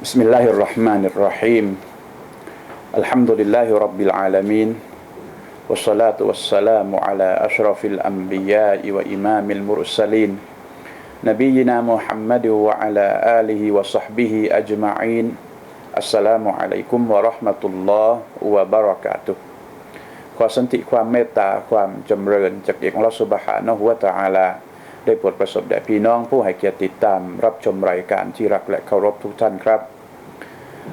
بسم الله الرحمن الرحيم الحمد لله رب العالمين والصلاة والسلام على أشرف الأنبياء وإمام المرسلين نبينا محمد وعلى آله وصحبه أجمعين السلام عليكم ورحمة الله وبركاته ขอสันติความเมตตาความจำเริญจากเอกลักษณ์สุบฮานะฮุวะตะอาลา ได้โปรดประสบแด่พี่น้องผู้ให้เกียรติติดตามรับชมรายการที่รักและเคารพทุกท่านครับ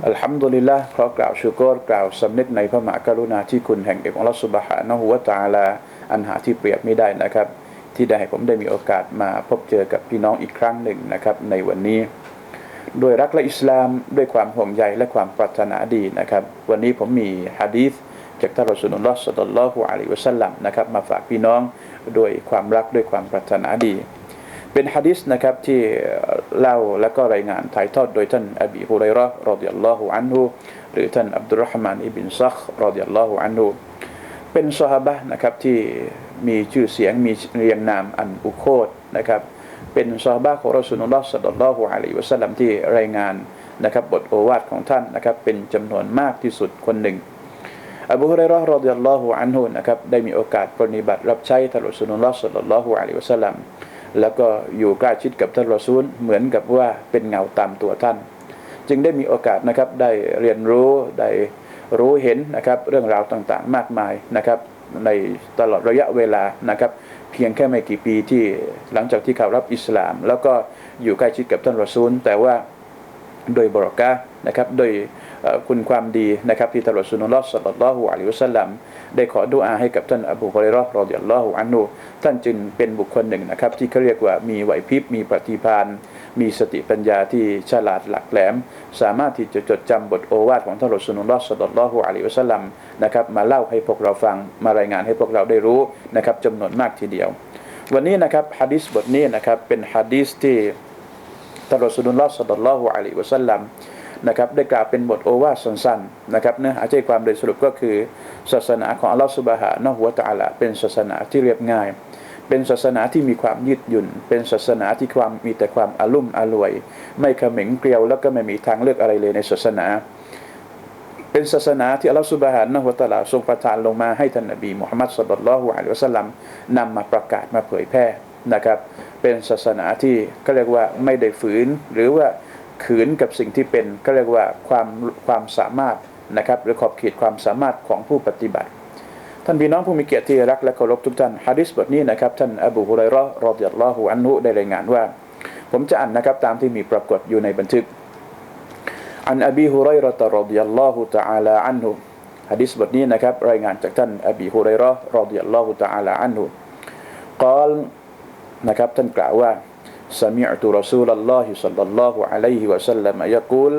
อัลฮัมดุลิลละขอกล่าวชูกรกล่าวสำนึกในพระมหากรุณาที่คุณแห่งเอกองเราสุบฮานะฮุวตาลา อันหาที่เปรียบไม่ได้นะครับ ที่ได้ให้ผมได้มีโอกาสมาพบเจอกับพี่น้องอีกครั้งหนึ่งนะครับ ในวันนี้ ด้วยรักและอิสลามด้วยความห่วงใยและความปรารถนาดีนะครับ วันนี้ผมมีฮะดีษจากท่านรอสูลุลลอฮ์สัลลัลลอฮุอะลัยฮิวะสัลลัมนะครับมาฝากพี่น้อง ด้วยความรักด้วยความปรารถนาดี เป็นฮะดิษนะครับที่เล่าและก็รายงานถ่ายทอดโดยท่านอบีฮุไรราะห์รอฎิยัลลอฮุอันฮุหรือท่านอับดุลรห์มานอิบินซักรอฎิยัลลอฮุอันฮุเป็นซอฮาบะนะครับที่มีชื่อเสียงมีเรียงนามอันอุโคตนะครับเป็นซอฮาบะของรอสูลุลลอฮ์สัลลัลลอฮุอะลัยฮิวะสัลลัมที่รายงานนะครับบทโอวาทของท่านนะครับเป็นจำนวนมากที่สุดคนหนึ่ง อบูฮุเรเราะห์รอฎิยัลลอฮุอันฮุนะครับได้มีโอกาสปฏิบัติรับใช้ท่านรอซูลุลลอฮ์สัลลัลลอฮุอะลัยฮิวะสัลลัมแล้วก็อยู่ใกล้ชิดกับท่านรอซูลเหมือนกับว่าเป็นเงาตามตัวท่าน จึงได้มีโอกาสนะครับได้เรียนรู้ได้รู้เห็นนะครับเรื่องราวต่างๆ มากมายนะครับในตลอดระยะเวลานะครับเพียงแค่ไม่กี่ปีที่หลังจากที่เขารับอิสลาม แล้วก็อยู่ใกล้ชิดกับท่านรอซูล แต่ว่าโดยบรอกะนะครับโดย คุณความดีนะครับที่ตลอดสุนทรลอฮ์สัลลัลลอฮุอะลัยฮิวสัลลัมได้ขอดุอาให้กับท่านอบูฮุเรเราะห์รอฎิยัลลอฮุอันฮุท่านจึงเป็นบุคคลหนึ่งนะครับ ที่เขาเรียกว่ามีไหวพริบมีปฏิภาณมีสติปัญญาที่ฉลาดหลักแหลม สามารถที่จะจดจำบทโอวาทของท่านรอซูลุลลอฮ์สัลลัลลอฮุอะลัยฮิวะสัลลัมนะครับมาเล่าให้พวกเราฟังมารายงานให้พวกเราได้รู้นะครับจำนวนมากทีเดียว วันนี้นะครับฮะดิษบทนี้นะครับเป็นฮะดิษที่ท่านรอซูลุลลอฮ์สัลลัลลอฮุอะลัยฮิวะสัลลัม นะครับได้กล่าวเป็นบทโอวาทสั้นๆนะครับเนื้อหาใจความโดยสรุปก็คือ ศาสนาของอัลลอฮฺสุบฮานะฮูวตาลาเป็นศาสนาที่เรียบง่าย เป็นศาสนาที่มีความยืดหยุ่น เป็นศาสนาที่ความมีแต่ความอารุ่มอร่วย ไม่เขม็งเกลียวแล้วก็ไม่มีทางเลือกอะไรเลยในศาสนา เป็นศาสนาที่อัลลอฮฺสุบฮานะฮูวตาลาทรงประทานลงมาให้ท่านนบีมุฮัมมัดสุลลัลฮุอะลัยฮิวะสัลลัมนำมาประกาศมาเผยแพร่นะครับ เป็นศาสนาที่ก็เรียกว่าไม่ได้ฝืนหรือว่า ขืนกับสิ่งที่เป็นก็เรียกว่าความความสามารถนะครับหรือขอบเขตความสามารถของผู้ปฏิบัติ ท่านพี่น้องผู้มีเกียรติที่รักและเคารพทุกท่านฮะดิษบทนี้นะครับท่านอบูฮุไรราะห์รอฎิยัลลอฮุอันฮุได้รายงานว่า ผมจะอ่านนะครับตามที่มีปรากฏอยู่ในบันทึกอันอบีฮุไรราะรอฎิยัลลอฮุตะอาลาอันฮุฮะดิษบทนี้นะครับรายงานจากท่านอบีฮุไรราะห์รอฎิยัลลอฮุตะอาลาอันฮุกล่าวนะครับท่านกล่าวว่า سمعت رسول الله صلى الله عليه وسلم يقول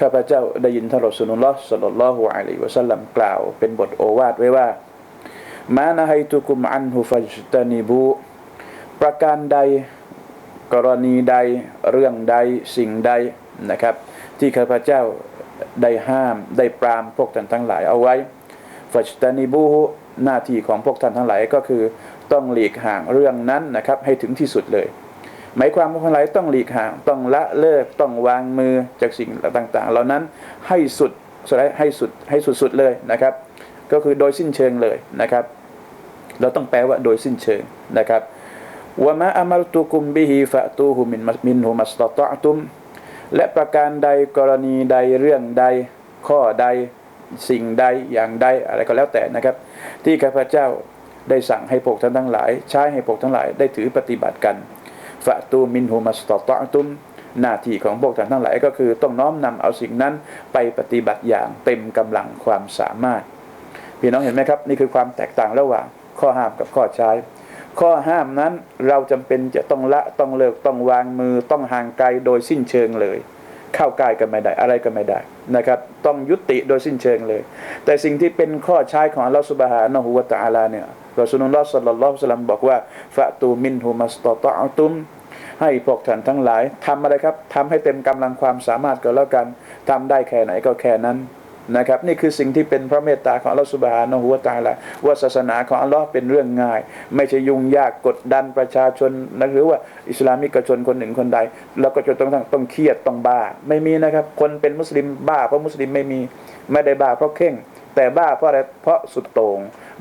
ข้าพเจ้าได้ยินท่านรอสูลุลลอฮ์สัลลัลลอฮุอะลัยฮิวะสัลลัมกล่าวเป็นบทโอวาทไว้ว่า มานะให้ตุกุมอันฮุฟัจตานิบู ประการใด กรณีใด เรื่องใด สิ่งใดนะครับ ที่ข้าพเจ้าได้ห้าม ได้ปรามพวกท่านทั้งหลายเอาไว้ฟัจตานิบู หน้าที่ของพวกท่านทั้งหลายก็คือ ต้องหลีกห่างเรื่องนั้นนะครับ ให้ถึงที่สุดเลย หมายความว่าทั้งหลายต้องหลีกห่าง ต้องละเลิกต้องวางมือจากสิ่งต่างๆ เหล่านั้นให้สุดให้สุดให้สุดๆเลยนะครับ ก็คือโดยสิ้นเชิงเลยนะครับ เราต้องแปลว่าโดยสิ้นเชิงนะครับวะมะอามัลตุกุมบิฮิฟะตูฮุมินมินฮุมัสตตะตุมและประการใดกรณีใดเรื่องใดข้อใดสิ่งใดอย่างใดอะไรก็แล้วแต่นะครับ ที่ข้าพเจ้าได้สั่งให้พวกท่านทั้งหลาย ใช้ให้พวกทั้งหลายได้ถือปฏิบัติกัน ฟะตูมินฮูมัสตตะตุมหน้าที่ของพวกท่านทั้งหลายก็คือต้องน้อมนำเอาสิ่งนั้นไปปฏิบัติอย่างเต็มกำลังความสามารถ พี่น้องเห็นไหมครับ นี่คือความแตกต่างระหว่างข้อห้ามกับข้อใช้ ข้อห้ามนั้นเราจำเป็นจะต้องละต้องเลิกต้องวางมือต้องห่างไกลโดยสิ้นเชิงเลย เข้าใกล้กันไม่ได้อะไรก็ไม่ได้นะครับ ต้องยุติโดยสิ้นเชิงเลย แต่สิ่งที่เป็นข้อใช้ของอัลลอฮฺสุบฮานะฮูวะตะอาลาเนี่ย รอสูลุลลอฮ์สัลลัลลอฮุอะลัยฮิวะซัลลัมบอกว่าฟะตูมินฮูมัสตตะตุมให้พวกท่านทั้งหลายทำอะไรครับทำให้เต็มกำลังความสามารถก็แล้วกันทำได้แค่ไหนก็แค่นั้นนะครับนี่คือสิ่งที่เป็นพระเมตตาของอัลลอฮฺสุบฮานะฮูวตาลาว่าศาสนาของอัลลอฮ์เป็นเรื่องง่าย ไม่ใช่ยุ่งยากกดดันประชาชนนะหรือว่าอิสลามิกชนคนหนึ่งคนใด แล้วก็จะต้องต้องต้องเครียดต้องบ้า ไม่มีนะครับ คนเป็นมุสลิมบ้าเพราะมุสลิมไม่มีไม่ได้บ้าเพราะเข่ง แต่บ้าเพราะอะไรเพราะสุดโต่ง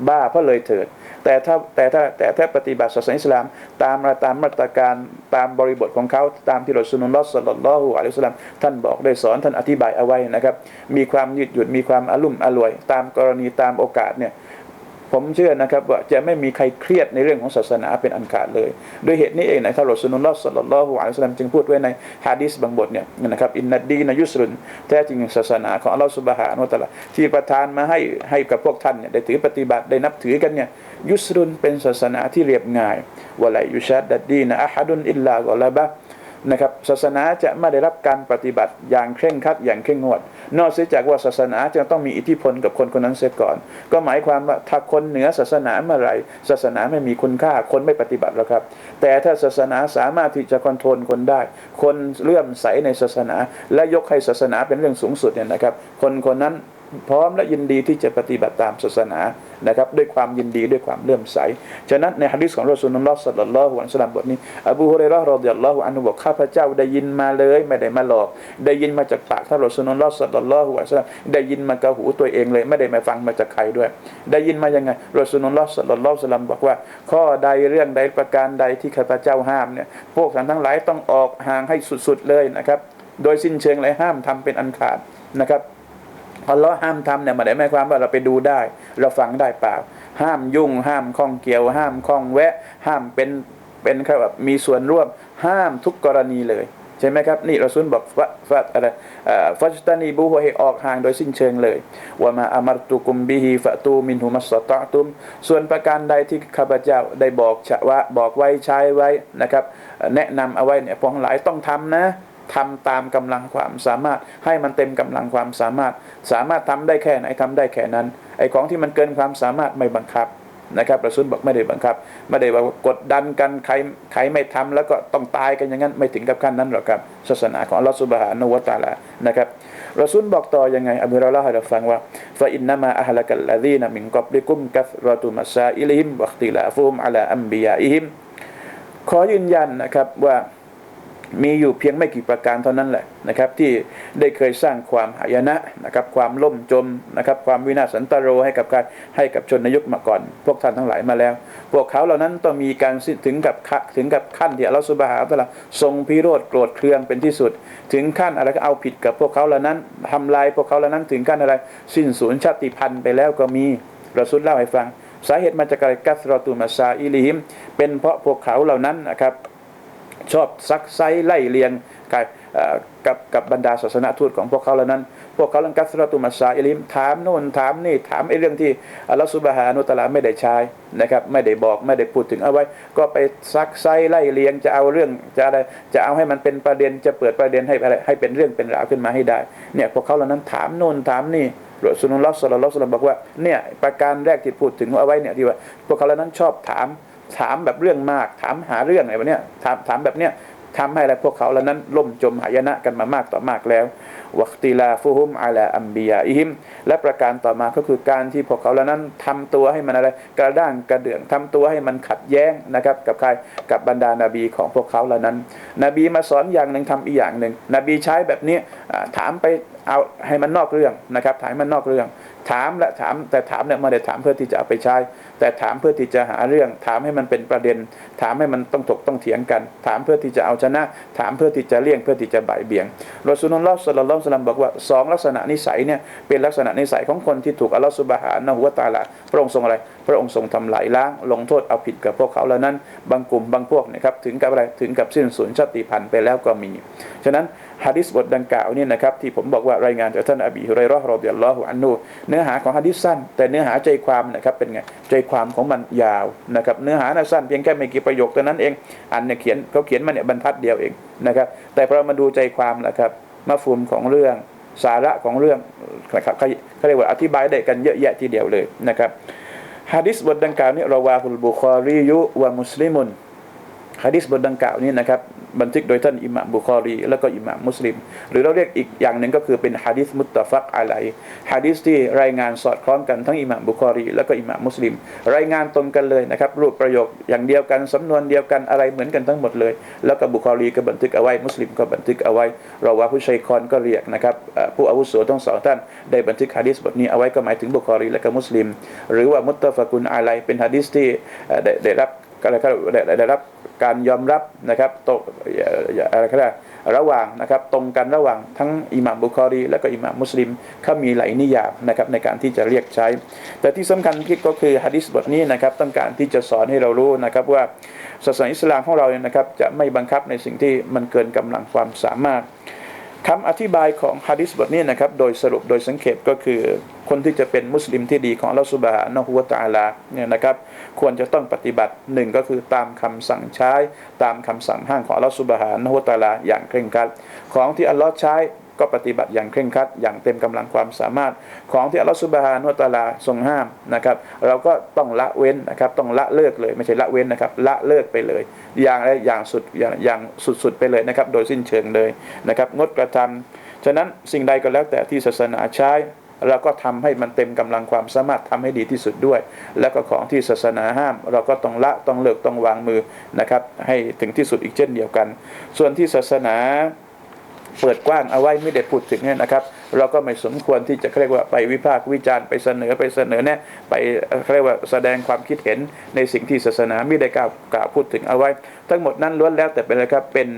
บ้าเพราะเลยเถิด แต่ถ้าแต่ถ้าแต่ถ้าปฏิบัติศาสนาอิสลาม ตามตามมาตรการตามบริบทของเขาตามที่รอสุลลอฮ์สัลลัลลอฮุอะลัยฮิสลามท่านบอกได้สอนท่านอธิบายเอาไว้นะครับ มีความยืดหยุ่นมีความอารุ่มอร่วย ตามกรณีตามโอกาสเนี่ย ผมเชื่อนะครับว่าจะไม่มีใครเครียดในเรื่องของศาสนาเป็นอันขาดเลยด้วยเหตุนี้เองนะครับรอสุนุลลอฮ์สัลลัลลอฮุอะลัยฮิวะสัลลัมจึงพูดไว้ในฮะดีษบางบทเนี่ยนะครับอินนัดดีนายุสรุนแท้จริงศาสนาของอัลลอฮ์สุบฮานะฮูวะตะลาที่ประทานมาให้ให้กับพวกท่านเนี่ยได้ถือปฏิบัติได้นับถือกันเนี่ยยุสรุนเป็นศาสนาที่เรียบง่ายวะไลยุชัดดัดดีนะอะฮัดุนอิลลากอลาบะ นะครับศาสนาจะไม่ได้รับการปฏิบัติอย่างเคร่งครัดอย่างเข้มงวด นอกเสียจากว่าศาสนาจะต้องมีอิทธิพลกับคนคนนั้นเสียก่อน ก็หมายความว่าถ้าคนเหนือศาสนาเมื่อไรศาสนาไม่มีคุณค่าคนไม่ปฏิบัติแล้วครับ แต่ถ้าศาสนาสามารถที่จะคอนโทรลคนได้ คนเลื่อมใสในศาสนา และยกให้ศาสนาเป็นเรื่องสูงสุดเนี่ยนะครับ คนคนนั้น พร้อมและยินดีที่จะปฏิบัติตามศาสนานะครับด้วยความยินดีด้วยความเลื่อมใส ฉะนั้นในฮะดีษของรอสูลลอฮ์สัลลัลลอฮุอะลัยฮิวะซัลลัมบทนี้อบูฮุเรย์เราะห์รอฎิยัลลอฮุอันฮุบอกข้าพเจ้าได้ยินมาเลยไม่ได้มาหลอก ได้ยินมาจากปากท่านรอสูลลอฮ์สัลลัลลอฮุอะลัยฮิวะซัลลัมได้ยินมากับหูตัวเองเลยไม่ได้มาฟังมาจากใครด้วย ได้ยินมายังไงรอสูลลอฮ์สัลลัลลอฮุอะลัยฮิวะซัลลัมบอกว่า ข้อใดเรื่องใดประการใดที่ข้าพเจ้าห้ามเนี่ยพวกท่านทั้งหลายต้องออกห่างให้สุดๆเลยนะครับโดยสิ้นเชิงเลยห้ามทำเป็นอันขาดนะครับ อัลลอฮ์ห้ามทำเนี่ยมาได้หมายความว่าเราไปดูได้ เราฟังได้เปล่า ห้ามยุ่ง ห้ามข้องเกี่ยว ห้ามข้องแวะ ห้ามเป็นเป็นแบบมีส่วนร่วม ห้ามทุกกรณีเลยใช่ไหมครับนี่เราซุนบอกฟะฟะอะไรฟัจตานีบูฮให้ออกห่างโดยสิ้นเชิงเลยว่ามาอามัรตุกุมบิฮิฟะตูมินหุมัสตะตุม ส่วนประการใดที่ข้าพเจ้าได้บอกชะว่าบอกไว้ใช้ไว้นะครับ แนะนำเอาไว้เนี่ยพวกทั้งหลายต้องทำนะ ทำตามกำลังความสามารถให้มันเต็มกำลังความสามารถ สามารถทำได้แค่ไหนทำได้แค่นั้น ไอ้ของที่มันเกินความสามารถไม่บังคับนะครับประสุนบอกไม่ได้บังคับ ไม่ได้ว่ากดดันกันใครใครไม่ทำแล้วก็ต้องตายกันอย่างนั้นไม่ถึงกับขั้นนั้นหรอกครับศาสนาของลอสุบฮานวตาลานะครับรอซูลบอกต่อยังไงอับูเราเล่าให้เราฟังว่าฟาอินนามาอัลลักัลลดีนมินกับลิกุมกัฟรตุมัสซาอิลิฮิมวัคติลาฟุมอัลาอัมบิยาอิฮิมขอยืนยันนะครับว่า มีอยู่เพียงไม่กี่ประการเท่านั้นแหละนะครับ ที่ได้เคยสร้างความหายนะนะครับ ความล่มจมนะครับ ความวินาศสันตโรให้กับการให้กับชนในยุคมาก่อน พวกท่านทั้งหลายมาแล้ว พวกเขาเหล่านั้นต้องมีการถึงกับถึงกับขั้นที่อัลลอฮฺสุบฮาตะลาทรงพิโรธโกรธเคืองเป็นที่สุด ถึงขั้นอะไรก็เอาผิดกับพวกเขาเหล่านั้นทำลายพวกเขาเหล่านั้นถึงขั้นอะไร สิ้นสูญชาติพันธุ์ไปแล้วก็มีเราสุดเล่าให้ฟัง สาเหตุมาจากการกัสรอตุมาซาอิลิฮิมเป็นเพราะพวกเขาเหล่านั้นนะครับ ชอบซักไซไล่เลียงกับกับบรรดาศาสนาทูตของพวกเขาเหล่านั้น พวกเขาลังกัสรตุมาซาอิลิมถามโน่นถามนี่ถามไอ้เรื่องที่อัลลอฮฺสุบฮานุตะลาไม่ได้ใช้นะครับไม่ได้บอกไม่ได้พูดถึงเอาไว้ ก็ไปซักไซไล่เลียงจะเอาเรื่องจะอะไรจะเอาให้มันเป็นประเด็นจะเปิดประเด็นให้อะไรให้เป็นเรื่องเป็นราวขึ้นมาให้ได้เนี่ยพวกเขาเหล่านั้นถามโน่นถามนี่รสุลลอฮฺสุลลัลลอฮฺบอกว่าเนี่ยประการแรกที่พูดถึงเอาไว้เนี่ยที่ว่าพวกเขาเหล่านั้นชอบถาม ถามแบบเรื่องมาก ถามหาเรื่องอะไรแบบเนี้ยถามถามแบบเนี้ยทำให้อะไรพวกเขาเหล่านั้นล่มจมหายนะกันมามากต่อมากแล้ววัคติลาฟูฮุมอาลาอัมบียาอิฮิมและประการต่อมาก็คือการที่พวกเขาเหล่านั้นทำตัวให้มันอะไรกระด้างกระเดื่องทำตัวให้มันขัดแย้งนะครับกับใครกับบรรดานาบีของพวกเขาเหล่านั้น นบีมาสอนอย่างหนึ่งทำอีกอย่างหนึ่งนบีใช้แบบนี้ถามไปเอาให้มันนอกเรื่องนะครับถามมันนอกเรื่อง ถามและถามแต่ถามเนี่ยม่ได้ถามเพื่อที่จะเอาไปใช้ แต่ถามเพื่อที่จะหาเรื่อง ถามให้มันเป็นประเด็น ถามให้มันต้องถกต้องเถียงกัน ถามเพื่อที่จะเอาชนะ ถามเพื่อที่จะเลี่ยงเพื่อที่จะบ่ายเบี่ยงรอสุนลลอฮ์สัลลัลอสลัมบอกว่าสองลักษณะนิสัยเนี่ยเป็นลักษณะนิสัยของคนที่ถูกอัลลอฮฺสุบฮานะฮุวาตาละพระองค์ทรงอะไร พระองค์ทรงทำลายล้างลงโทษเอาผิดกับพวกเขาเหล่านั้น บางกลุ่มบางพวกนะครับถึงกับอะไรถึงกับสิ้นสูญชาติพันธุ์ไปแล้วก็มีฉะนั้นฮะดิษบทดังกล่าวนี่นะครับที่ผมบอกว่ารายงานจากท่านอบีฮุไรรอฮ์รอบิยัลลอฮุอันนูเนื้อหาของฮะดิษสั้น แต่เนื้อหาใจความนะครับเป็นไงใจความของมันยาวนะครับเนื้อหาน่ะสั้นเพียงแค่ไม่กี่ประโยคเท่านั้นเองอันเนี่ยเขียนเขาเขียนมาเนี่ยบรรทัดเดียวเองนะครับแต่พอมาดูใจความนะครับมาฟูมของเรื่องสาระของเรื่องนะครับเขาเรียกว่าอธิบายได้กันเยอะแยะทีเดียวเลยนะครับฮะดิษบทดังกล่าวนี้ราวาฮุลบุคอรียุวะมุสลิมุนฮะดิษบทดังกล่าวนี้นะครับ บันทึกโดยท่านอิหม่ามบุคอรี แล้วก็อิหม่ามมุสลิม หรือเราเรียกอีกอย่างหนึ่งก็คือเป็นฮะดิษมุตตะฟักอะไลฮะดิษที่รายงานสอดคล้องกันทั้งอิหม่ามบุคอรี แล้วก็อิหม่ามมุสลิม รายงานตรงกันเลยนะครับรูปประโยคอย่างเดียวกันสำนวนเดียวกันอะไรเหมือนกันทั้งหมดเลย แล้วก็บุคอรีก็บันทึกเอาไว้มุสลิมก็บันทึกเอาไว้เราว่าผู้ชัยคอนก็เรียกนะครับผู้อาวุโสทั้งสองท่านได้บันทึกฮะดิษบทนี้เอาไว้ก็หมายถึงบุคอรีและก็มุสลิม หรือว่ามุตตะฟักุนอะไลเป็นฮะดิษที่ได้รับ ก็ได้ได้รับการยอมรับนะครับตกอะไรก็ได้ระหว่างนะครับตรงกันระหว่างทั้งอิหม่ามบุคอรี และก็อิหม่ามมุสลิมเขามีหลายนิยามนะครับในการที่จะเรียกใช้ แต่ที่สำคัญที่ก็คือฮะดิษบทนี้นะครับต้องการที่จะสอนให้เรารู้นะครับว่าศาสนาอิสลามของเราเนี่ยนะครับจะไม่บังคับในสิ่งที่มันเกินกำลังความสามารถ คำอธิบายของฮะดิษบทนี้นะครับ โดยสรุปโดยสังเขปก็คือ คนที่จะเป็นมุสลิมที่ดีของอัลลอฮฺสุบฮานะฮูวะตะอาลาเนี่ยนะครับ ควรจะต้องปฏิบัติหนึ่งก็คือตามคำสั่งใช้ ตามคำสั่งห้างของอัลลอฮฺสุบฮานะฮูวะตะอาลาอย่างเคร่งครัดของที่อัลลอฮ์ใช้ ก็ปฏิบัติอย่างเคร่งครัดอย่างเต็มกำลังความสามารถของที่อัลลอฮฺสุบฮานะฮูวะตาลาทรงห้ามนะครับ เราก็ต้องละเว้นนะครับ ต้องละเลิกเลยไม่ใช่ละเว้นนะครับ ละเลิกไปเลย อย่างอย่างสุดอย่างอย่างสุดๆไปเลยนะครับ โดยสิ้นเชิงเลยนะครับ งดกระทำฉะนั้นสิ่งใดก็แล้วแต่ที่ศาสนาใช้เราก็ทำให้มันเต็มกำลังความสามารถทำให้ดีที่สุดด้วย แล้วก็ของที่ศาสนาห้าม เราก็ต้องละต้องเลิกต้องวางมือนะครับ ให้ถึงที่สุดอีกเช่นเดียวกัน ส่วนที่ศาสนา เปิดกว้างเอาไว้ไม่ได้พูดถึงเนี่ยนะครับ เราก็ไม่สมควรที่จะเรียกว่าไปวิพากษ์วิจารณ์ไปเสนอไปเสนอแนะไปเรียกว่าแสดงความคิดเห็นในสิ่งที่ศาสนาไม่ได้กล่าวกล่าวพูดถึงเอาไว้ ทั้งหมดนั้นล้วนแล้วแต่เป็นอะไรครับเป็น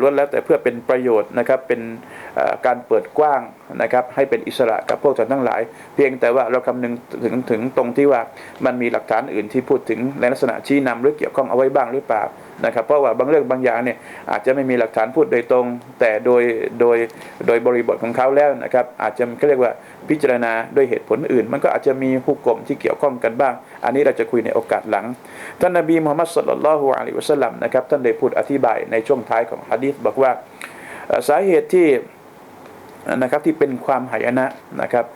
ล้วนแล้วแต่เพื่อเป็นประโยชน์นะครับเป็นการเปิดกว้างนะครับให้เป็นอิสระกับพวกท่านทั้งหลาย เพียงแต่ว่าเราคำนึงถึงถึงตรงที่ว่ามันมีหลักฐานอื่นที่พูดถึงในลักษณะชี้นำหรือเกี่ยวข้องเอาไว้บ้างหรือเปล่านะครับเพราะว่าบางเรื่องบางอย่างเนี่ยอาจจะไม่มีหลักฐานพูดโดยตรง แต่โดยโดยโดยบริบทของเขาแล้วนะครับอาจจะเขาเรียกว่า พิจารณาด้วยเหตุผลอื่น มันก็อาจจะมีผู้กลมที่เกี่ยวข้องกันบ้าง อันนี้เราจะคุยในโอกาสหลัง ท่านนบีมุฮัมมัดสุลลัลลอฮุอะลัยฮิวะสัลลัมนะครับท่านได้พูดอธิบายในช่วงท้ายของฮะดีษบอกว่าสาเหตุที่นะครับที่เป็นความหายนะนะครับ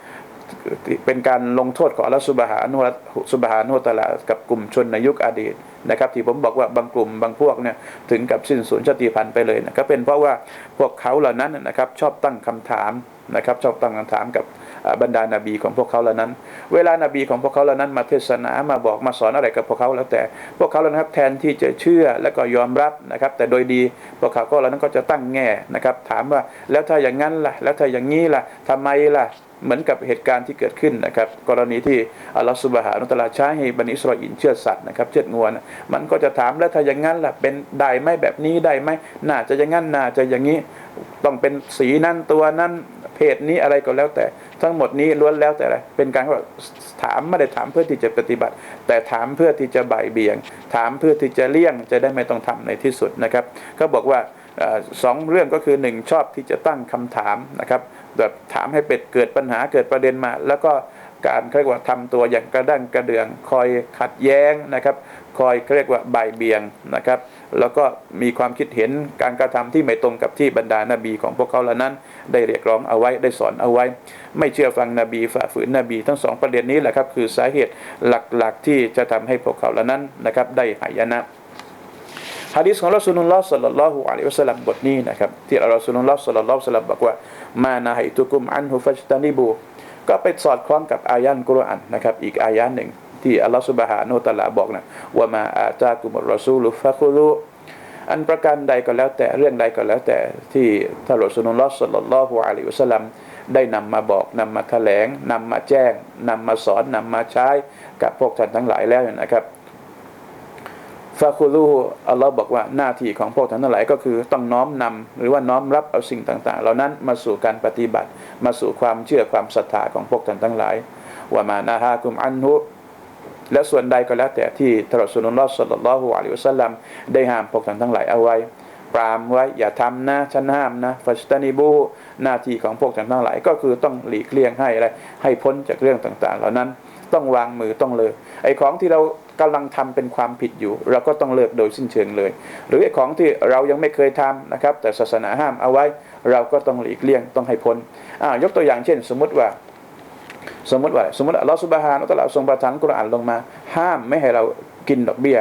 เป็นการลงโทษของอัลลอฮฺสุบฮานุวะสุบฮานุตะอาลากับกลุ่มชนในยุคอดีตนะครับที่ผมบอกว่าบางกลุ่มบางพวกเนี่ยถึงกับสิ้นสูญชาติพันธุ์ไปเลยนะก็เป็นเพราะว่าพวกเขาเหล่านั้นนะครับชอบตั้งคำถามนะครับชอบตั้งคำถามกับ บรรดานาบีของพวกเขาเหล่านั้น เวลานาบีของพวกเขาเหล่านั้นมาเทศนามาบอกมาสอนอะไรกับพวกเขาแล้วแต่ พวกเขาเหล่านั้นครับแทนที่จะเชื่อและก็ยอมรับนะครับ แต่โดยดีพวกเขาก็เหล่านั้นก็จะตั้งแง่นะครับ ถามว่าแล้วถ้าอย่างนั้นล่ะ แล้วถ้าอย่างนี้ล่ะทำไมล่ะ เหมือนกับเหตุการณ์ที่เกิดขึ้นนะครับ กรณีที่อัลลอฮฺสุบฮานุตลาใช้ให้บันิสราเอลเชื่อดสัตว์นะครับเชื่อดงวนะมันก็จะถามแล้วถ้าอย่างนั้นล่ะเป็นได้ไหมแบบนี้ได้ไหมน่าจะอย่างนั้นน่าจะอย่างนี้ต้องเป็นสีนั้นตัวนั้นเพศนี้อะไรก็แล้วแต่ทั้งหมดนี้ล้วนแล้วแต่อะไรเป็นการว่าถามไม่ได้ถามเพื่อที่จะปฏิบัติ แต่ถามเพื่อที่จะบ่ายเบี่ยง ถามเพื่อที่จะเลี่ยงจะได้ไม่ต้องทำในที่สุดนะครับ ก็บอกว่าสองเรื่องก็คือหนึ่งชอบที่จะตั้งคำถามนะครับ แบบถามให้เป็ดเกิดปัญหาเกิดประเด็นมา แล้วก็การเรียกว่าทำตัวอย่างกระด้างกระเดือง คอยขัดแย้งนะครับ คอยเรียกว่าบ่ายเบียงนะครับ แล้วก็มีความคิดเห็นการกระทำที่ไม่ตรงกับที่บรรดานาบีของพวกเขาเหล่านั้น ได้เรียกร้องเอาไว้ได้สอนเอาไว้ ไม่เชื่อฟังนบีฝ่าฝืนนบี ทั้งสองประเด็นนี้แหละครับคือสาเหตุหลักๆที่จะทำให้พวกเขาเหล่านั้นนะครับได้หายนะ ฮะดิษของรอสูลุลลอฮ์สัลลัลลอฮุอะลัยฮิวะสัลลัมบทนี้นะครับที่รอสูลุลลอฮ์สัลลัลลอฮุอะลัยฮิวะสัลลัมบอกว่ามานะฮัยตุกุมอันฮุฟัจตานิบูก็ไปสอดคล้องกับอายันกุรอานนะครับอีกอายะหนึ่งที่อัลลอฮฺสุบฮานะฮูวะตะลาบอกนะว่ามาอาจากุมรรอซูลุฟะคุลุอันประการใดก็แล้วแต่เรื่องใดก็แล้วแต่ที่ท่านรอสูลุลลอฮ์สัลลัลลอฮุอะลัยฮิวะสัลลัมได้นำมาบอกนำมาแถลงนำมาแจ้งนำมาสอนนำมาใช้กับพวกท่านทั้งหลายแล้วนะครับ ฟาคูลูอัลลอฮ์บอกว่าหน้าที่ของพวกท่านทั้งหลายก็คือต้องน้อมนำหรือว่าน้อมรับเอาสิ่งต่างๆ เหล่านั้นมาสู่การปฏิบัติ มาสู่ความเชื่อความศรัทธาของพวกท่านทั้งหลายว่ามานาฮากุมอันฮุและส่วนใดก็แล้วแต่ที่ทรสุลลอฮ์สัลลัลลอฮุอะลัยฮิวะสัลลัมได้ห้ามพวกท่านทั้งหลายเอาไว้ ปรามไว้อย่าทำนะฉันห้ามนะฟัชตานิบูหน้าที่ของพวกท่านทั้งหลาย ก็คือต้องหลีกเลี่ยงให้อะไรให้พ้นจากเรื่องต่างๆ เหล่านั้นต้องวางมือต้องเลิกไอ้ของที่เรา กำลังทำเป็นความผิดอยู่ เราก็ต้องเลิกโดยสิ้นเชิงเลย หรือของที่เรายังไม่เคยทำนะครับ แต่ศาสนาห้ามเอาไว้ เราก็ต้องหลีกเลี่ยงต้องให้พ้นอ่ายกตัวอย่างเช่น สมมุติว่า สมมติว่า สมมติอัลลอฮฺสุบฮานะฮูวะตะอาลาทรงประทานกุรอานลงมา ห้ามไม่ให้เรากินดอกเบี้ย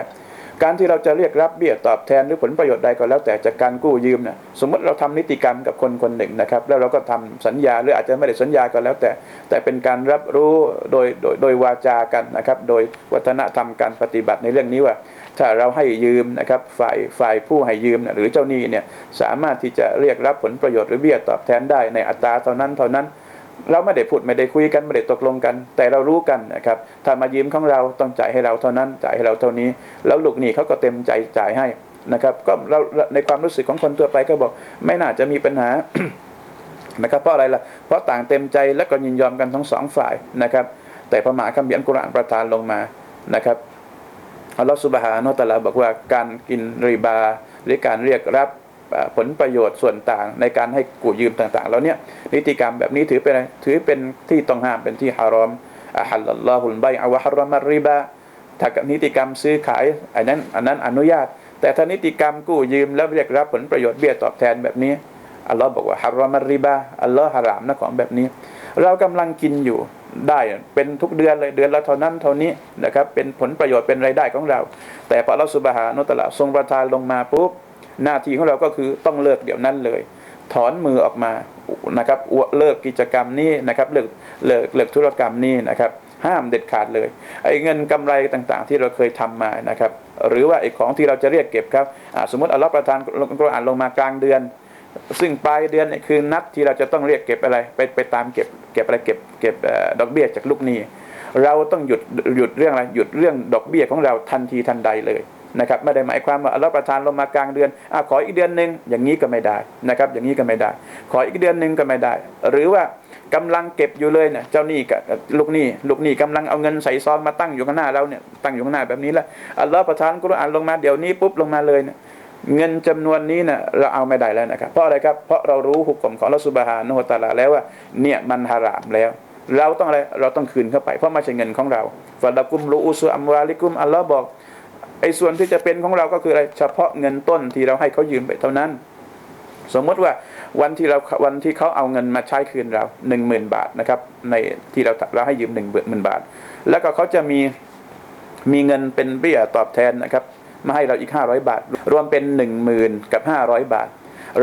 การที่เราจะเรียกรับเบี้ยตอบแทนหรือผลประโยชน์ใดก็แล้วแต่จากการกู้ยืมเนี่ยสมมติเราทำนิติกรรมกับคนคนหนึ่งนะครับ แล้วเราก็ทำสัญญาหรืออาจจะไม่ได้สัญญาก็แล้วแต่ แต่เป็นการรับรู้โดยโดยโดยวาจากันนะครับ โดยวัฒนธรรมการปฏิบัติในเรื่องนี้ว่า ถ้าเราให้ยืมนะครับฝ่ายฝ่ายผู้ให้ยืมเนี่ยหรือเจ้าหนี้เนี่ยสามารถที่จะเรียกรับผลประโยชน์หรือเบี้ยตอบแทนได้ในอัตราเท่านั้นเท่านั้น เราไม่ได้พูดไม่ได้คุยกันไม่ได้ตกลงกัน แต่เรารู้กันนะครับถ้ามายืมของเราต้องจ่ายให้เราเท่านั้นจ่ายให้เราเท่านี้ แล้วลูกหนี้เขาก็เต็มใจจ่ายให้นะครับ ก็เราในความรู้สึกของคนทั่วไปก็บอก ไม่น่าจะมีปัญหานะครับเพราะอะไรล่ะเพราะต่างเต็มใจและก็ยินยอมกันทั้งสองฝ่ายนะครับ แต่พระมหาคัมภีร์อัลกุรอานประทานลงมานะครับอัลลอฮฺสุบฮานะตะลาบอกว่าการกินริบา หรือการเรียกรับ ผลประโยชน์ส่วนต่างในการให้กู้ยืมต่างๆแล้วเนี่ยนิติกรรมแบบนี้ถือเป็นอะไรถือเป็นที่ต้องห้ามเป็นที่ฮารอมอะฮัลลัลลอฮุลบัยอะวะฮารอมัริบาถ้านิติกรรมซื้อขายอันนั้นอันนั้นอนุญาต แต่ถ้านิติกรรมกู้ยืมแล้วเรียกรับผลประโยชน์เบี้ยตอบแทนแบบนี้อัลลอฮ์บอกว่าฮารอมัริบาอัลลอฮ์ฮารามนะของแบบนี้ เรากำลังกินอยู่ได้เป็นทุกเดือนเลยเดือนละเท่านั้นเท่านี้นะครับเป็นผลประโยชน์เป็นรายได้ของเรา แต่พอเราสุบฮานุตะลาทรงประทานลงมาปุ๊บ หน้าที่ของเราก็คือต้องเลิกเดี๋ยวนั้นเลย ถอนมือออกมานะครับเลิกกิจกรรมนี้นะครับเลิกเลิกเลิกธุรกรรมนี้นะครับ ห้ามเด็ดขาดเลยไอ้เงินกำไรต่างๆ ที่เราเคยทำมานะครับ หรือว่าไอ้ของที่เราจะเรียกเก็บครับสมมติอัลลอฮ์ประทานกุรอ่านลงมากลางเดือน ซึ่งปลายเดือนคือนัดที่เราจะต้องเรียกเก็บอะไร ไปไปตามเก็บเก็บอะไรเก็บเก็บดอกเบี้ยจากลูกหนี้เราต้องหยุดหยุดเรื่องอะไรหยุดเรื่องดอกเบี้ยของเราทันทีทันใดเลย นะครับไม่ได้หมายความว่าเราประทานลงมากลางเดือนอขออีกเดือนหนึ่งอย่างนี้ก็ไม่ได้นะครับ อย่างนี้ก็ไม่ได้ ขออีกเดือนหนึ่งก็ไม่ได้ หรือว่ากำลังเก็บอยู่เลยเนี่ยเจ้าหนี้กับลูกหนี้ลูกหนี้กำลังเอาเงินใส่ซองมาตั้งอยู่ข้างหน้าเราเนี่ยตั้งอยู่ข้างหน้าแบบนี้แล้วอัลลอฮ์ประทานกุรอานลงมาเดี๋ยวนี้ปุ๊บลงมาเลยเนี่ยเงินจำนวนนี้นะเราเอาไม่ได้แล้วนะครับ เพราะอะไรครับเพราะเรารู้หุกกลมของรัสุบฮานุฮตาลาแล้วว่าเนี่ยมันฮารามแล้ว เราต้องอะไรเราต้องคืนเข้าไป เพราะไม่ใช่เงินของเราฟาดกุมรูอุสุอัมวาลิกุมอัลลอฮ์บอก ไอ้ส่วนที่จะเป็นของเราก็คืออะไร เฉพาะเงินต้นที่เราให้เขายืมไปเท่านั้น สมมติว่าวันที่เราวันที่เขาเอาเงินมาใช้คืนเราหนึ่งหมื่นบาทนะครับ ในที่เราเราให้ยืมหนึ่งหมื่นบาท แล้วก็เขาจะมีมีเงินเป็นเบี้ยตอบแทนนะครับ มาให้เราอีกห้าร้อยบาท รวมเป็นหนึ่งหมื่นกับห้าร้อยบาท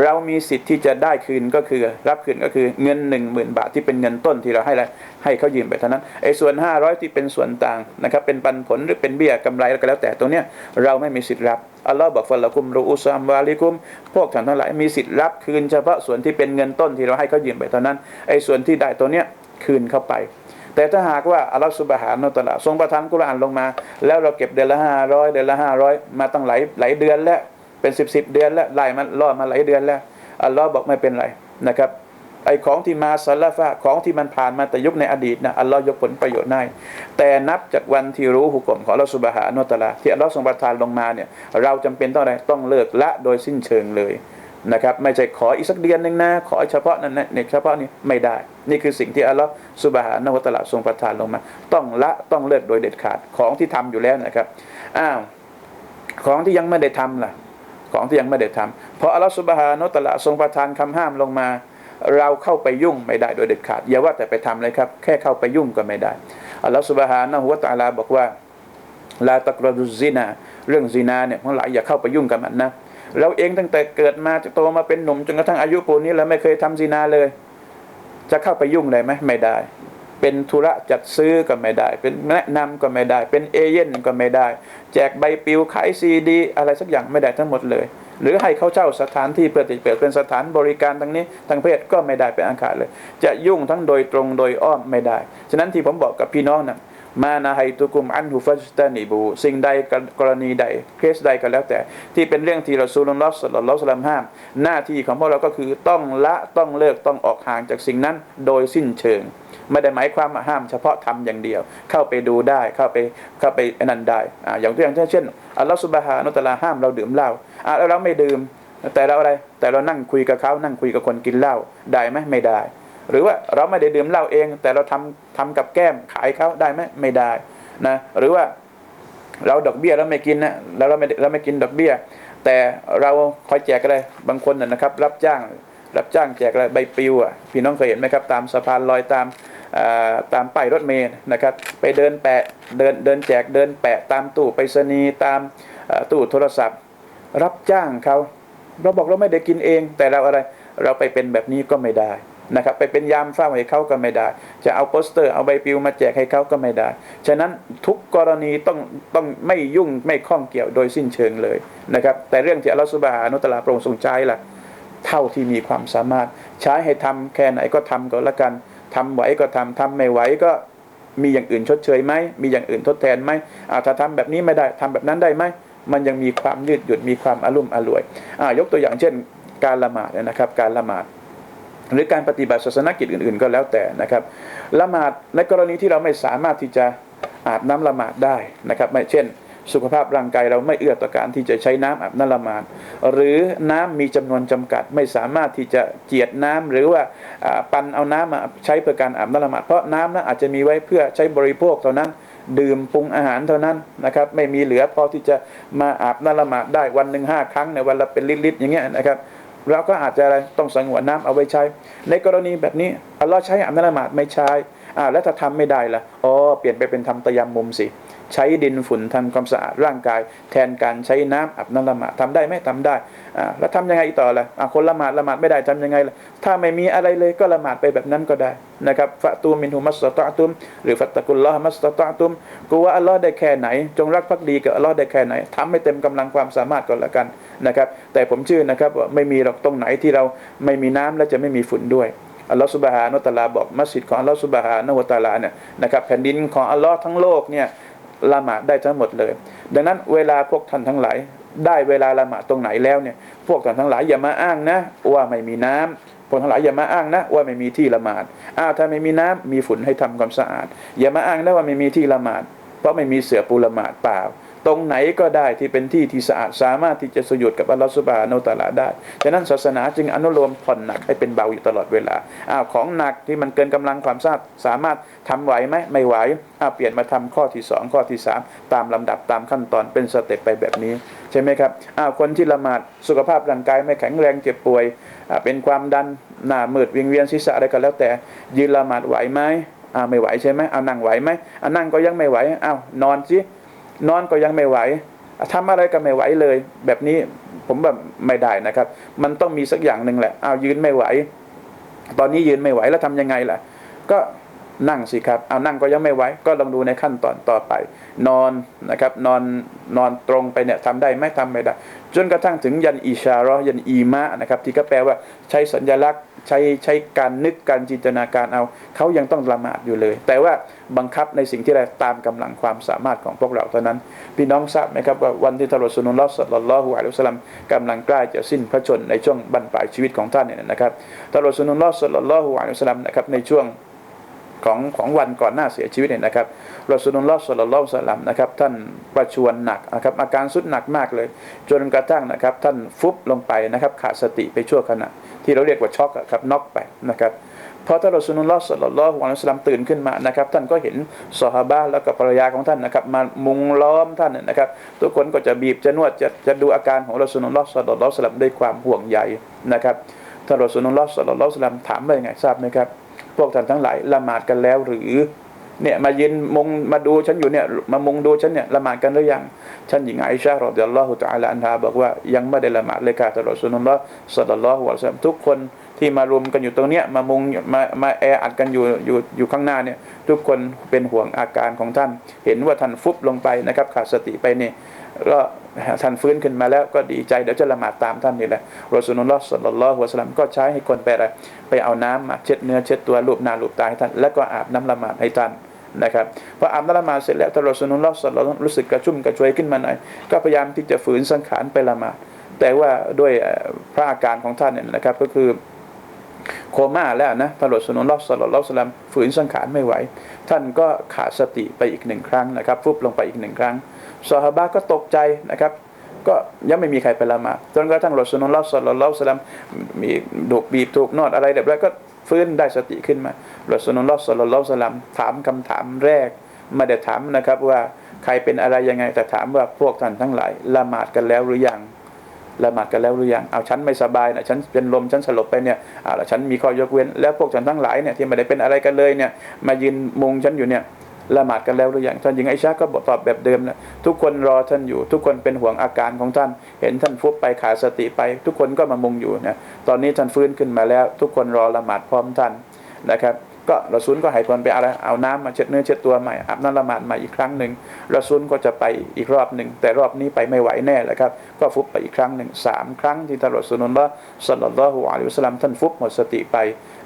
เรามีสิทธิ์ที่จะได้คืนก็คือ รับคืนก็คือเงิน10,000บาทที่เป็นเงินต้นที่เราให้แล้วให้เขายืมไปเท่านั้นไอ้ส่วน500ที่เป็นส่วนต่างนะครับเป็นปันผลหรือเป็นเบี้ยกำไรแล้วก็แล้วแต่ตรงเนี้ยเราไม่มีสิทธิ์รับอัลลอฮ์บอกฟัลละกุมรูอุซัมวาลิกุม พวกท่านทั้งหลายมีสิทธิ์รับคืนเฉพาะส่วนที่เป็นเงินต้นที่เราให้เขายืมไปเท่านั้นไอ้ส่วนที่ได้ตัวเนี้ยคืนเข้าไป แต่ถ้าหากว่าอัลลอฮฺสุบฮานุตะลาทรงประทานกุรอานลงมา แล้วเราเก็บเดือนละห้าร้อยเดือนละห้าร้อยมาตั้งหลายหลายเดือนแล้ว เป็นสิบสิบเดือนแล้วไล่มันรอดมาหลายเดือนแล้วอัลลอฮ์บอกไม่เป็นไรนะครับไอของที่มาซัลลฟะของที่มันผ่านมาแต่ยุคในอดีตนะอัลลอฮ์ยกผลประโยชน์ให้แต่นับจากวันที่รู้หุกมของอัลลอฮฺสุบฮานุตะลาที่อัลลอฮ์ทรงประทานลงมาเนี่ยเราจำเป็นต้องอะไรต้องเลิกละโดยสิ้นเชิงเลยนะครับไม่ใช่ขออีกสักเดือนหนึ่งนะขอเฉพาะนั้นนะในเฉพาะนี้ไม่ได้ นี่คือสิ่งที่อัลลอฮฺสุบฮานะฮูวะตะลาทรงประทานลงมา ต้องละต้องเลิกโดยเด็ดขาดของที่ทำอยู่แล้วนะครับอ้าวของที่ยังไม่ได้ทำล่ะ ของที่ยังไม่ได้ทำเพราะอัลลอฮฺสุบฮานะฮูวะตะลาทรงประทานคำห้ามลงมา เราเข้าไปยุ่งไม่ได้โดยเด็ดขาดอย่าว่าแต่ไปทำเลยครับ แค่เข้าไปยุ่งก็ไม่ได้อัลลอฮฺสุบฮานะฮูวะตะอาลาบอกว่าลาตักรดุซินาเรื่องซินาเนี่ยทั้งหลายอย่าเข้าไปยุ่งกับมันนะเราเองตั้งแต่เกิดมาจะโตมาเป็นหนุ่มจนกระทั่งอายุปูนนี้เราไม่เคยทำซีนาเลย จะเข้าไปยุ่งเลยไหมไม่ได้ เป็นธุระจัดซื้อก็ไม่ได้ เป็นแนะนำก็ไม่ได้ เป็นเอเย่นก็ไม่ได้ แจกใบปลิวขายซีดี อะไรสักอย่างไม่ได้ทั้งหมดเลย หรือให้เขาเช่าสถานที่เพื่อจะเปิดเป็นสถานบริการทางนี้ทางเพศก็ไม่ได้เป็นอันขาดเลย จะยุ่งทั้งโดยตรงโดยอ้อมไม่ได้ ฉะนั้นที่ผมบอกกับพี่น้องนะมานาไฮตุกุมอันฮุฟัสตานิบูสิ่งใดกรณีใดเคสใดก็แล้วแต่ ที่เป็นเรื่องที่เราซูลลอสลลัลลอฮุอะลัยฮิวะซัลลัมห้าม หน้าที่ของพวกเราก็คือต้องละต้องเลิกต้องออกห่างจากสิ่งนั้นโดยสิ้นเชิง ไม่ได้หมายความห้ามเฉพาะทำอย่างเดียว เข้าไปดูได้เข้าไปเข้าไปนันได้อ่าอย่างตัวอย่างเช่นเช่นอัลลอฮฺสุบฮานุตะลาห้ามเราดื่มเหล้าอ่าแล้วเราไม่ดื่ม แต่เราอะไรแต่เรานั่งคุยกับเขานั่งคุยกับคนกินเหล้าได้ไหมไม่ได้ หรือว่าเราไม่ได้ดื่มเหล้าเอง แต่เราทำทำกับแก้มขายเขาได้ไหมไม่ได้นะหรือว่าเราดอกเบี้ยเราไม่กินนะแล้วเราไม่เราไม่กินดอกเบี้ย แต่เราคอยแจกอะไรบางคนนะนะครับ รับจ้าง รับจ้างแจกอะไรใบปลิวอะพี่น้องเคยเห็นไหมครับ ตามสะพานลอยตาม ตามป้ายรถเมล์นะครับไปเดินแปะเดินเดินแจกเดินแปะตามตู้ไปรษณีย์ตามตู้โทรศัพท์ รับจ้างเขาเราบอกเราไม่ได้กินเอง แต่เราอะไรเราไปเป็นแบบนี้ก็ไม่ได้นะครับไปเป็นยามเฝ้าให้เขาก็ไม่ได้ จะเอาโปสเตอร์เอาใบปลิวมาแจกให้เขาก็ไม่ได้ ฉะนั้นทุกกรณีต้องต้องไม่ยุ่งไม่ข้องเกี่ยวโดยสิ้นเชิงเลยนะครับแต่เรื่องที่อัลลอฮฺสุบฮานุตลาโปรงทรงใช้ล่ะเท่าที่มีความสามารถใช้ให้ทำแค่ไหนก็ทำก็แล้วกัน ทำไหวก็ทำทำไม่ไหวก็มีอย่างอื่นชดเชยไหมมีอย่างอื่นทดแทนไหมอาถ้าทำแบบนี้ไม่ได้ทำแบบนั้นได้ไหมมันยังมีความยืดหยุ่นมีความอารมณ์อร่วยอ่ายกตัวอย่างเช่น การละหมาดนะครับ การละหมาด หรือการปฏิบัติศาสนกิจอื่น ๆ ก็แล้วแต่นะครับ ละหมาดในกรณีที่เราไม่สามารถที่จะอาบน้ำละหมาดได้นะครับไม่เช่น สุขภาพร่างกายเราไม่เอื้อต่อการที่จะใช้น้ำอาบน้ำละหมาดหรือน้ำมีจำนวนจำกัด ไม่สามารถที่จะเจียดน้ำหรือว่าปันเอาน้ำมาใช้เพื่อการอาบน้ำละหมาดเพราะน้ำนั้นอาจจะมีไว้เพื่อใช้บริโภคเท่านั้น ดื่มปรุงอาหารเท่านั้นนะครับ ไม่มีเหลือพอที่จะมาอาบน้ำละหมาดได้วันหนึ่งห้าครั้งในวันละเป็นลิตรๆอย่างเงี้ยนะครับเราก็อาจจะอะไรต้องสงวนน้ำเอาไว้ใช้ ในกรณีแบบนี้อัลลอฮ์ใช้อาบน้ำละหมาดไม่ใช้อ่าแล้วถ้าทำไม่ได้ล่ะอ๋อเปลี่ยนไปเป็นทำตะยำมุมสิ ใช้ดินฝุ่นทำความสะอาดร่างกาย แทนการใช้น้ำอาบน้ำละหมาดทำได้ไหมทำได้อ่าแล้วทำยังไงต่อล่ะอ่าคนละหมาดละหมาดไม่ได้ทำยังไงล่ะถ้าไม่มีอะไรเลยก็ละหมาดไปแบบนั้นก็ได้นะครับฟะตูมินหุมัสตะตุม หรือฟัตตะกุลลอฮ์มัสตะตุมกูว่าอัลลอฮ์ได้แค่ไหน จงรักภักดีกับอัลลอฮ์ได้แค่ไหนทำให้เต็มกำลังความสามารถก่อนละกันนะครับ แต่ผมเชื่อนะครับว่าไม่มีหรอกตรงไหนที่เราไม่มีน้ำและจะไม่มีฝุ่นด้วยอัลลอฮ์สุบฮานุตะลาบอกมัสยิดของอัลลอฮ์สุบฮานุตะลาเนี่ยนะครับแผ่นดินของอัลลอฮ์ทั้งโลกเนี่ย ละหมาดได้ทั้งหมดเลย ดังนั้นเวลาพวกท่านทั้งหลาย ได้เวลาละหมาดตรงไหนแล้วเนี่ย พวกท่านทั้งหลายอย่ามาอ้างนะว่าไม่มีน้ำพวกทั้งหลายอย่ามาอ้างนะว่าไม่มีที่ละหมาดอ้าวถ้าไม่มีน้ำมีฝุ่นให้ทำความสะอาด อย่ามาอ้างนะว่าไม่มีที่ละหมาด เพราะไม่มีเสือปูละหมาดเปล่า ตรงไหนก็ได้ที่เป็นที่ที่สะอาดสามารถที่จะสยุดกับอัลลอฮฺสุบฮานาอัลตาลาได้ฉะนั้นศาสนาจึงอนุโลมผ่อนหนักให้เป็นเบาอยู่ตลอดเวลาอ้าวของหนักที่มันเกินกำลังความสามาสามารถทำไหวไหมไม่ไหวอ้าวเปลี่ยนมาทำข้อที่สองข้อที่สามตามลำดับตามขั้นตอนเป็นสเต็ปไปแบบนี้ใช่ไหมครับอ้าวคนที่ละหมาดสุขภาพร่างกายไม่แข็งแรงเจ็บป่วยอ่าเป็นความดันหน้ามืดวิงเวียนศีรษะอะไรก็แล้วแต่ ยืนละหมาดไหวไหมอ้าวไม่ไหวใช่ไหมเอานั่งไหวไหมเอานั่งก็ยังไม่ไหวอ้าวนอนสิ นอนก็ยังไม่ไหวทำอะไรก็ไม่ไหวเลย แบบนี้ผมแบบไม่ได้นะครับ มันต้องมีสักอย่างหนึ่งแหละเอายืนไม่ไหว ตอนนี้ยืนไม่ไหวแล้วทำยังไงล่ะ ก็นั่งสิครับเอานั่งก็ยังไม่ไหวก็ลองดูในขั้นตอนต่อไป นอนนะครับ นอนนอนตรงไปเนี่ยทำได้ไหมทำไม่ได้ จนกระทั่งถึงยันอิชาราะห์ยันอีมะนะครับที่ก็แปลว่าใช้สัญลักษณ์ใช้ใช้การนึกการจินตนาการเอา เขายังต้องละหมาดอยู่เลย แต่ว่าบังคับในสิ่งที่ได้ตามกำลังความสามารถของพวกเราเท่านั้น พี่น้องทราบไหมครับว่าวันที่ทารสุนุลลอฮ์สัลลัลลอฮุอะลัยฮิวะสัลลัมกำลังใกล้จะสิ้นพระชนในช่วงบรรปลายชีวิตของท่านเนี่ยนะครับทารสุนุลลอฮ์สัลลัลลอฮุอะลัยฮิวะสัลลัมนะครับในช่วง ของของวันก่อนหน้าเสียชีวิตเนี่ยนะครับรอสูลุลลอฮ์สลลัลลอฮุอะลัยฮิวะสัลลัมนะครับท่านประชวรหนักนะครับอาการสุดหนักมากเลย จนกระทั่งนะครับท่านฟุบลงไปนะครับขาดสติไปชั่วขณะ ที่เราเรียกว่าช็อกครับน็อกไปนะครับพอท่านรอสูลุลลอฮ์สลลัลลอฮุอะลัยฮิวะสลัมตื่นขึ้นมานะครับท่านก็เห็นซอฮาบะแล้วก็ภรรยาของท่านนะครับมามุงล้อมท่านนะครับทุกคนก็จะบีบจะนวดจะจะดูอาการของรอสูลุลลอฮ์สลลัลลอฮุอะลัยฮิวะสัลลัมด้วยความห่วงใยนะครับท่านรอสูลุลลอฮ์สลลัลลอฮุอะลัยฮิวะสัลลัมถามว่ายังไงทราบไหมครับ พวกท่านทั้งหลายละหมาดกันแล้วหรือ เนี่ยมายืนมงมาดูฉันอยู่เนี่ยมามุงดูฉันเนี่ยละหมาดกันหรือยังฉันหญิงไอชาเราเดี๋ยวอัลลอฮฺตะอาลาอันฮาบอกว่ายังไม่ได้ละหมาดเลยค่ะตลอดสุนทรสัลลัลลอฮุอะลัวะซัลลัมทุกคนที่มารวมกันอยู่ตรงเนี้ยมามุงมามาแออัดกันอยู่อยู่อยู่ข้างหน้าเนี่ย ทุกคนเป็นห่วงอาการของท่าน เห็นว่าท่านฟุบลงไปนะครับขาดสติไปเนี่ย ก็ท่านฟื้นขึ้นมาแล้วก็ดีใจเดี๋ยวจะละหมาดตามท่านนี่แหละรอสูลุลลอฮ์สัลลัลลอฮุอะลัยฮิวะซัลลัมก็ใช้ให้คนไปอะไรไปเอาน้ำมาเช็ดเนื้อเช็ดตัวลูบหน้าลูบตาให้ท่านแล้วก็อาบน้ำละหมาดให้ท่านนะครับพออาบน้ำละหมาดเสร็จแล้วท่านรอสูลุลลอฮ์สัลลัลลอฮุรู้สึกกระชุ่มกระชวยขึ้นมาหน่อยก็พยายามที่จะฝืนสังขารไปละหมาดแต่ว่าด้วยพระอาการของท่านเนี่ยนะครับก็คือโคม่าแล้วนะท่านรอสูลุลลอฮ์สัลลัลลอฮุอะลัยฮิวะซัลลัมฝืนสังขารไม่ไหว ท่านก็ขาดสติไปอีกหนึ่งครั้งนะครับฟุบลงไปอีกหนึ่งครั้ง ซอฮาบะก็ตกใจนะครับ ก็ยังไม่มีใครไปละหมาดจนกระทั่งรอสูลุลลอฮ์สัลลัลลอฮุอะลัยฮิวะซัลลัมมีถูกบีบถูกนวดอะไรเรียบร้อยก็ฟื้นได้สติขึ้นมารอสูลุลลอฮ์สัลลัลลอฮุอะลัยฮิวะซัลลัมถามคำถามแรกไม่ได้ถามนะครับว่าใครเป็นอะไรยังไงแต่ถามว่าพวกท่านทั้งหลายละหมาดกันแล้วหรือยังละหมาดกันแล้วหรือยัง เอาฉันไม่สบายนะฉันเป็นลมฉันสลบไปเนี่ยเอาละฉันมีข้อยกเว้น แล้วพวกฉันทั้งหลายเนี่ยที่ไม่ได้เป็นอะไรกันเลยเนี่ยมายืนมุงฉันอยู่เนี่ย ละหมาดกันแล้วหรือยังท่านหญิงไอชาก็บอกตอบแบบเดิมนะทุกคนรอท่านอยู่ ทุกคนเป็นห่วงอาการของท่าน เห็นท่านฟุบไปขาดสติไป ทุกคนก็มามุงอยู่นะตอนนี้ท่านฟื้นขึ้นมาแล้ว ทุกคนรอละหมาดพร้อมท่านนะครับก็รอซูลก็ให้พลไปเอาอะไรเอาน้ำมาเช็ดเนื้อเช็ดตัวใหม่อาบน้ำละหมาดใหม่อีกครั้งหนึ่งรอซูลก็จะไปอีกรอบหนึ่งแต่รอบนี้ไปไม่ไหวแน่แล้วครับ ก็ฟุบไปอีกครั้งหนึ่งสามครั้งที่ท่านรอซูลุลละสัลลัลลอฮุอะลัยฮิวะสัลลัมท่านฟุบหมดสติไป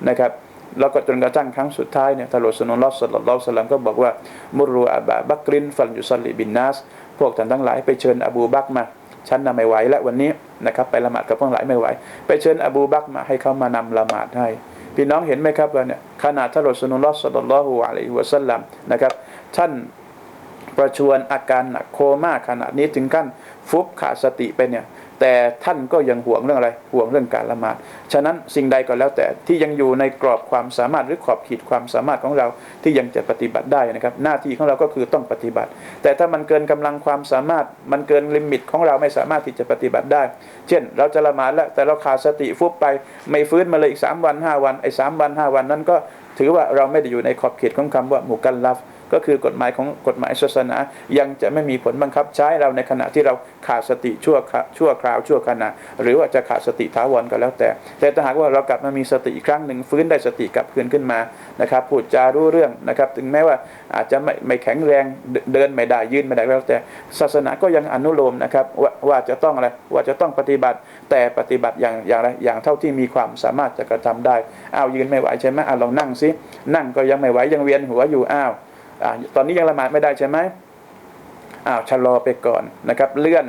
นะครับ แล้วก็จนกระทั่งครั้งสุดท้ายเนี่ยท่านรอซูลุลละสัลลัลลอฮุสลลัมก็บอกว่ามุรูอับะบักรินฟัลยุซัลลิบินนัสพวกท่านทั้งหลายไปเชิญอบูบักมาฉันน่ะไม่ไหวแล้ววันนี้นะครับไปละหมาดกับพวกหลายไม่ไหว ไปเชิญอบูบักมาให้เขามานำละหมาดให้ พี่น้องเห็นไหมครับว่าเนี่ยขนาดท่านรอสุลลอฮ์สัลลัลลอฮุอะลัยฮิวะสัลลัมนะครับท่านประชวนอาการหนักโคม่าขนาดนี้ถึงขั้นฟุบขาดสติไปเนี่ย แต่ท่านก็ยังห่วงเรื่องอะไรห่วงเรื่องการละหมาดฉะนั้นสิ่งใดก็แล้วแต่ที่ยังอยู่ในกรอบความสามารถหรือขอบขีดความสามารถของเราที่ยังจะปฏิบัติได้นะครับ หน้าที่ของเราก็คือต้องปฏิบัติ แต่ถ้ามันเกินกำลังความสามารถ มันเกินลิมิตของเราไม่สามารถที่จะปฏิบัติได้ เช่น เราจะละหมาดแล้วแต่เราขาดสติฟุบไปไม่ฟื้นมาเลยอีก 3 วัน 5 วันไอ้สวัน 5 วันนั้นก็ถือว่าเราไม่ได้อยู่ในขอบเขตของคำว่าหมู่กันลัฟ ก็คือกฎหมายของกฎหมายศาสนา ยังจะไม่มีผลบังคับใช้เราในขณะที่เราขาดสติชั่วคราชั่วคราวชั่วขณะ หรือว่าจะขาดสติท้าวรก็แล้วแต่ แต่ถ้าหากว่าเรากลับมามีสติอีกครั้งหนึ่งฟื้นได้สติกลับคืนขึ้นมานะครับพูดจารู้เรื่องนะครับถึงแม้ว่าอาจจะไม่ไม่แข็งแรงเดินไม่ได้ยืนไม่ได้ก็แล้วแต่ศาสนาก็ยังอนุโลมนะครับว่าว่าจะต้องอะไรว่าจะต้องปฏิบัติแต่ปฏิบัติอย่างอย่างไรอย่างเท่าที่มีความสามารถจะกระทำได้อ้าวยืนไม่ไหวใช่ไหมอ้าวลองนั่งซินั่งก็ยังไม่ไหวยังเวียนหัวอยู่อ้าว อ่าตอนนี้ยังละหมาดไม่ได้ใช่ไหมอ้าวชะลอไปก่อนนะครับ เลื่อน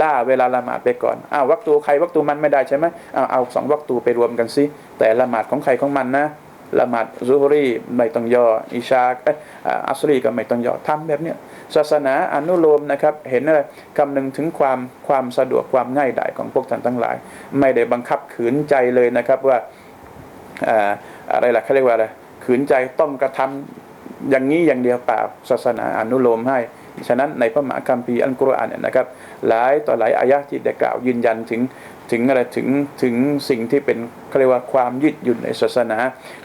ล่าเวลาละหมาดไปก่อนอ้าววักตูใครวักตูมันไม่ได้ใช่ไหมอ้าวเอาสองวักตูไปรวมกันซิแต่ละหมาดของใครของมันนะละหมาดซูฮรีไม่ต้องย่ออิชาเอยอัสรีก็ไม่ต้องย่อทำแบบเนี้ยศาสนาอนุโลมนะครับ เห็นอะไรคำนึงถึงความความสะดวกความง่ายดายของพวกท่านทั้งหลาย ไม่ได้บังคับขืนใจเลยนะครับว่าอะไรล่ะเขาเรียกว่าอะไรขืนใจต้องกระทำ อย่างนี้อย่างเดียวเปล่าศาสนาอนุโลมให้ ฉะนั้นในพระมหาคัมภีร์อัลกุรอานเนี่ยนะครับ หลายต่อหลายอายะที่ได้กล่าวยืนยันถึงถึงอะไรถึงถึงสิ่งที่เป็นเขาเรียกว่าความยืดหยุ่นในศาสนา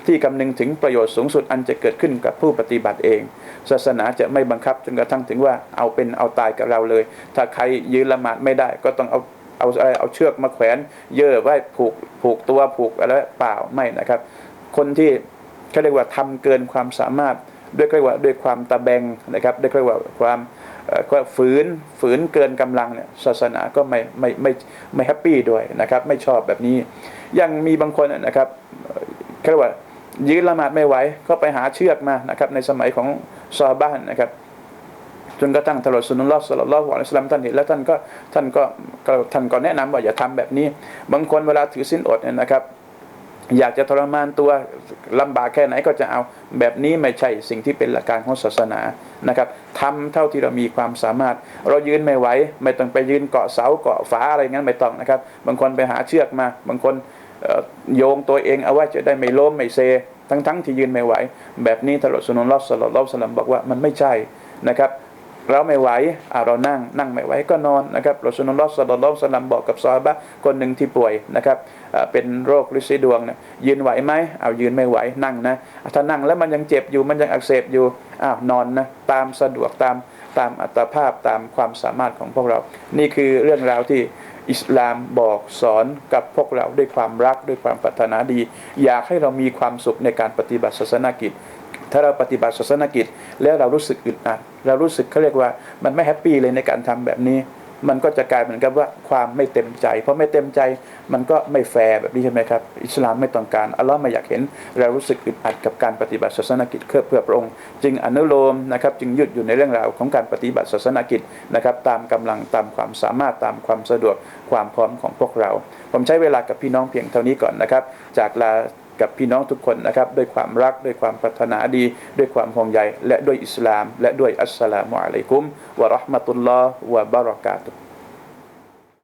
ที่คำนึงถึงประโยชน์สูงสุดอันจะเกิดขึ้นกับผู้ปฏิบัติเอง ศาสนาจะไม่บังคับจนกระทั่งถึงว่าเอาเป็นเอาตายกับเราเลย ถ้าใครยืนละหมาดไม่ได้ก็ต้องเอาเอาอะไรเอาเชือกมาแขวนเย่อไว้ผูกผูกตัวผูกอะไรเปล่าไม่นะครับ คนที่เขาเรียกว่าทำเกินความสามารถ ด้วยเรียกว่าด้วยความตะแบงนะครับด้วยเรียกว่าความก็ฝืนฝืนเกินกำลังเนี่ยศาสนาก็ไม่ไม่ไม่ไม่แฮปปี้ด้วยนะครับ ไม่ชอบแบบนี้ ยังมีบางคนนะครับเรียกว่ายืนละหมาดไม่ไหวก็ไปหาเชือกมานะครับ ในสมัยของซอบ้านนะครับจนกระทั่งตลอดสุนทรสลลอฮุอะลัยฮิสลามท่านเห็นแล้วท่านก็ท่านก็ท่านก็แนะนำว่าอย่าทำแบบนี้ บางคนเวลาถือสินอดเนี่ยนะครับ อยากจะทรมานตัวลำบากแค่ไหนก็จะเอาแบบนี้ไม่ใช่สิ่งที่เป็นหลักการของศาสนานะครับทำเท่าที่เรามีความสามารถ เรายืนไม่ไหวไม่ต้องไปยืนเกาะเสาเกาะฝาอะไรงั้นไม่ต้องนะครับ บางคนไปหาเชือกมา บางคนโยงตัวเองเอาไว้จะได้ไม่ล้มไม่เซ ทั้งๆทที่ยืนไม่ไหว แบบนี้ตลอดสุนทรสลลอสลัมบอกว่ามันไม่ใช่นะครับ เราไม่ไหวเรานั่งนั่งไม่ไหวก็นอนนะครับรอสุนลอสลลอสลัมบอกกับซอฮาบะคนหนึ่งที่ป่วยนะครับเป็นโรคลิซิดวงเนี่ยยืนไหวไหมเอายืนไม่ไหวนั่งนะถ้านั่งแล้วมันยังเจ็บอยู่มันยังอักเสบอยู่อ้าวนอนนะตามสะดวกตามตามอัตภาพตามความสามารถของพวกเรา นี่คือเรื่องราวที่อิสลามบอกสอนกับพวกเราด้วยความรักด้วยความปรารถนาดี อยากให้เรามีความสุขในการปฏิบัติศาสนกิจ ถ้าเราปฏิบัติศาสนกิจ แล้วเรารู้สึกอึดอัดเรารู้สึกเขาเรียกว่ามันไม่แฮปปี้เลยในการทำแบบนี้ มันก็จะกลายเหมือนกับว่าความไม่เต็มใจ เพราะไม่เต็มใจมันก็ไม่แฟร์แบบนี้ใช่ไหมครับ อิสลามไม่ต้องการอัลลอฮ์ไม่อยากเห็น เรารู้สึกอึดอัดกับการปฏิบัติศาสนกิจเพื่อเพื่อพระองค์จึงอนุโลมนะครับจึงยืดอยู่ในเรื่องราวของการปฏิบัติศาสนกิจนะครับตามกำลังตามความสามารถตามความสะดวกความพร้อมของพวกเรา ผมใช้เวลากับพี่น้องเพียงเท่านี้ก่อนนะครับจากลา กับพี่น้องทุกคนนะครับ ด้วยความรักด้วยความปรารถนาดี ด้วยความห่วงใยและด้วยอิสลาม และด้วยอัสสลามุอะลัยกุมวะราะห์มะตุลลอฮ์วะบะเราะกาตุฮ์